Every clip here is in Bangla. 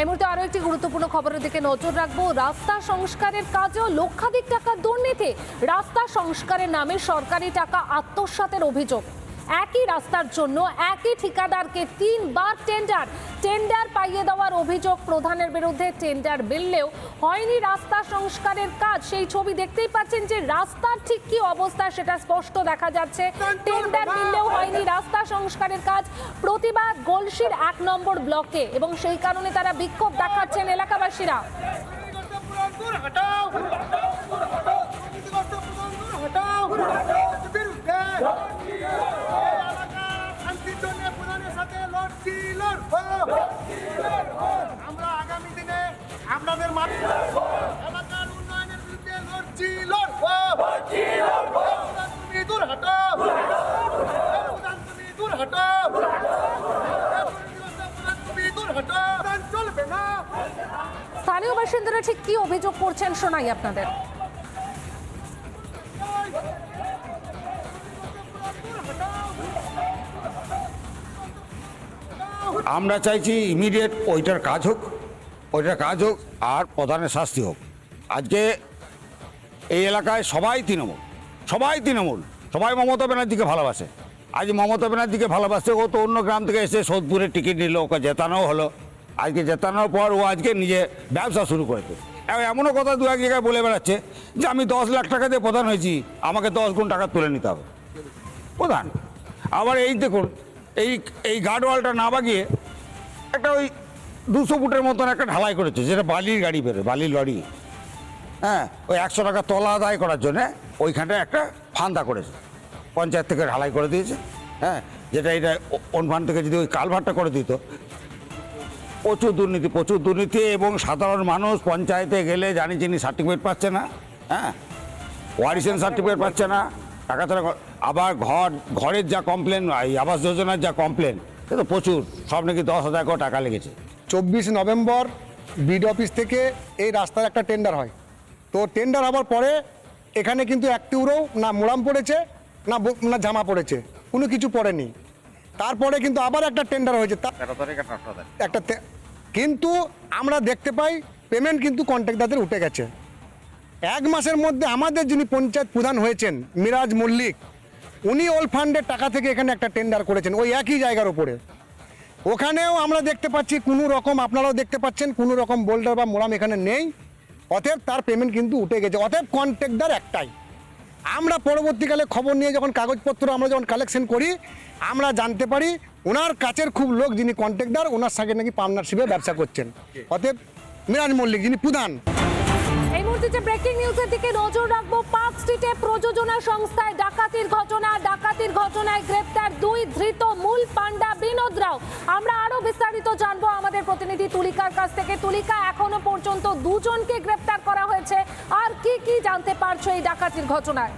এই মুহূর্তে আরও একটি গুরুত্বপূর্ণ খবরের দিকে নজর রাখব। রাস্তা সংস্কারের কাজেও লক্ষাধিক টাকা দুর্নীতি। রাস্তা সংস্কারের নামে সরকারি টাকা আত্মসাতের অভিযোগ। একই রাস্তার জন্য একই ঠিকাদারকে তিনবার টেন্ডার টেন্ডার পাইয়ে দেওয়ার অভিযোগ প্রধানের বিরুদ্ধে টেন্ডার মিললেও হয়নি রাস্তা সংস্কারের কাজ সেই ছবি দেখতেই পাচ্ছেন যে রাস্তার ঠিক কি অবস্থা সেটা স্পষ্ট দেখা যাচ্ছে টেন্ডার মিললেও হয়নি রাস্তা সংস্কারের কাজ প্রতিবাদ গলসির এক নম্বর ব্লকে এবং সেই কারণে তারা বিক্ষোভ দেখাচ্ছেন এলাকাবাসীরা হটাও হটাও বিরুদ্ধে স্থানীয় বাসিন্দারা ঠিক কি অভিযোগ করছেন শোনাই আপনাদের। আমরা চাইছি ইমিডিয়েট ওইটার কাজ হোক, ওইটার কাজ হোক, আর প্রধানের শাস্তি হোক। আজকে এই এলাকায় সবাই তৃণমূল সবাই তৃণমূল, সবাই মমতা ব্যানার্জিকে ভালোবাসে। আজ মমতা ব্যানার্জিকে ভালোবাসে, ও তো অন্য গ্রাম থেকে এসে সোদপুরের টিকিট নিল, ওকে জেতানো হলো। আজকে জেতানোর পর ও আজকে নিজে ব্যবসা শুরু করেছে। এমনও কথা দু এক জায়গায় বলে বেড়াচ্ছে যে আমি দশ লাখ টাকা দিয়ে প্রধান হয়েছি, আমাকে দশ গুণ টাকা তুলে নিতে হবে। প্রধান। আবার এই দেখুন, এই এই গার্ডওয়ালটা না বাগিয়ে একটা ওই দুশো ফুটের মতন একটা ঢালাই করেছে, যেটা বালির গাড়ি বেরোয় বালির লরি। হ্যাঁ ওই একশো টাকা তলা আদায় করার জন্যে ওইখানটায় একটা ফান্দা করেছে। পঞ্চায়েত থেকে ঢালাই করে দিয়েছে। হ্যাঁ যেটা এটা ওনফান থেকে যদি ওই কালভারটা করে দিত প্রচুর দুর্নীতি প্রচুর দুর্নীতি এবং সাধারণ মানুষ পঞ্চায়েতে গেলে জানি চিনি সার্টিফিকেট পাচ্ছে না হ্যাঁ? ওয়ারিসেন সার্টিফিকেট পাচ্ছে না, টাকা ছাড়া আবার ঘর, ঘরের যা কমপ্লেন আবাস যোজনার যা কমপ্লেন সে তো প্রচুর, সব নাকি দশ হাজার করে টাকা লেগেছে। চব্বিশ নভেম্বর বিড অফিস থেকে এই রাস্তার একটা টেন্ডার হয়। তো টেন্ডার হওয়ার পরে এখানে কিন্তু একটিউরও না মোড়াম পড়েছে, না না জামা পড়েছে, কোনো কিছু পড়েনি। তারপরে কিন্তু আবার একটা টেন্ডার হয়েছে একটা কিন্তু আমরা দেখতে পাই পেমেন্ট কিন্তু কন্ট্রাক্টারদের উঠে গেছে। এক মাসের মধ্যে আমাদের যিনি পঞ্চায়েত প্রধান হয়েছেন মিরাজ মল্লিক উনি ওল ফান্ডের টাকা থেকে এখানে একটা টেন্ডার করেছেন ওই একই জায়গার উপরে। ওখানেও আমরা দেখতে পাচ্ছি কোনো রকম আপনারাও দেখতে পাচ্ছেন কোনো রকম বোল্ডার বা মোরাম এখানে নেই। অতএব তার পেমেন্ট কিন্তু উঠে গেছে অতএব কন্ট্রাক্টর একটাই। আমরা পরবর্তীকালে খবর নিয়ে যখন কাগজপত্র আমরা যখন কালেকশন করি, আমরা জানতে পারি ওনার কাছের খুব লোক যিনি কন্ট্যাক্টদার ওনার সঙ্গে নাকি পার্টনারশিপে ব্যবসা করছেন। অতএব মিরাজ মল্লিক যিনি প্রধান। যে ব্রেকিং নিউজের দিকে নজর রাখব। পার্ক স্ট্রিটে প্রযোজনা সংস্থায় ডাকাতির ঘটনা, ডাকাতির ঘটনায় গ্রেপ্তার দুই ধৃত মূল পান্ডা বিনোদ রাও। আমরা আরও বিস্তারিত জানব আমাদের প্রতিনিধি তুলিকার কাছ থেকে। তুলিকা, এখনও পর্যন্ত দুজনকে গ্রেপ্তার করা হয়েছে। আর কি কি জানতে পারছ এই ডাকাতির ঘটনায়?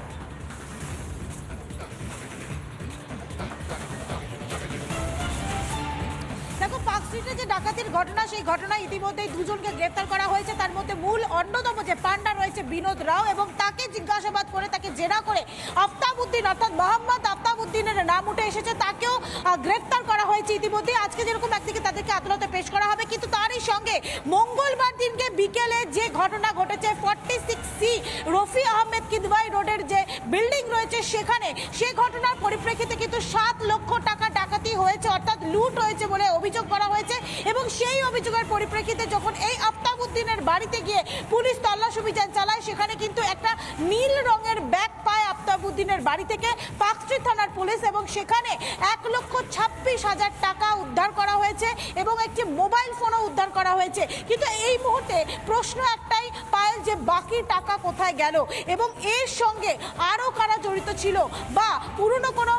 স্ট্রিটে যে ডাকাতির ঘটনা সেই ঘটনায় ইতিমধ্যেই দুজনকে গ্রেফতার করা হয়েছে। তার মধ্যে মূল অন্যতম যে পান্ডা রয়েছে বিনোদ রাও এবং তাকে জিজ্ঞাসাবাদ করে তাকে জেরা করে আফতাবউদ্দিন অর্থাৎ মোহাম্মদ আফতাবউদ্দিনের নাম উঠে এসেছে। তাকেও আহ, গ্রেফতার করা হয়েছে ইতিমধ্যে। আজকে যেরকম একদিকে তাদেরকে আদালতে পেশ করা হবে কিন্তু তারই সঙ্গে মঙ্গলবার দিনকে বিকেলে যে ঘটনা ঘটেছে forty six C Rafi Ahmed Kidwai রোডের যে বিল্ডিং রয়েছে সেখানে সে ঘটনার পরিপ্রেক্ষিতে কিন্তু সাত লক্ষ টাকা ডাকাতি হয়েছে অর্থাৎ লুট হয়েছে বলে অভিযোগ করা হয়েছে এবং সেই অভিযোগের পরিপ্রেক্ষিতে যখন এই আফতাবউদ্দিনের বাড়িতে গিয়ে পুলিশ তল্লাশ অভিযান চালায়, সেখানে কিন্তু একটা নীল রঙের ব্যাগ পায় আফতাবউদ্দিনের বাড়ি থেকে পাকস্ট্রিট থানার পুলিশ এবং সেখানে এক লক্ষ ছাব্বিশ হাজার টাকা উদ্ধার করা হয়েছে এবং একটি মোবাইল ফোনও উদ্ধার করা হয়েছে। কিন্তু এই মুহূর্তে প্রশ্ন একটাই পায়েল যে বাকি টাকা কোথায় গেল এবং এর সঙ্গে আরও কারা জড়িত ছিল বা পুরনো কোনো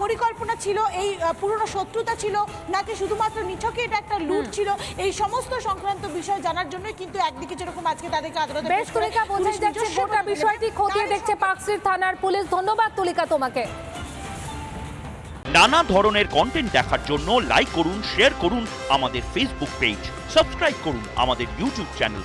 পরিকল্পনা ছিল এই পুরনো শত্রুতা ছিল নাকি শুধুমাত্র নিছকে এটা একটা লুট ছিল এই সমস্ত সংক্রান্ত বিষয় জানার জন্যই কিন্তু একদিকে যেরকম আজকে তাদেরকে আদালতে বেশ তুলিকা বোঝাই যাচ্ছে গোটা বিষয়টি খতিয়ে দেখছে পার্ক থানার পুলিশ। ধন্যবাদ তুলিকা তোমাকে। নানা ধরনের কন্টেন্ট দেখার জন্য লাইক করুন শেয়ার করুন আমাদের ফেসবুক পেজ সাবস্ক্রাইব করুন আমাদের ইউটিউব চ্যানেল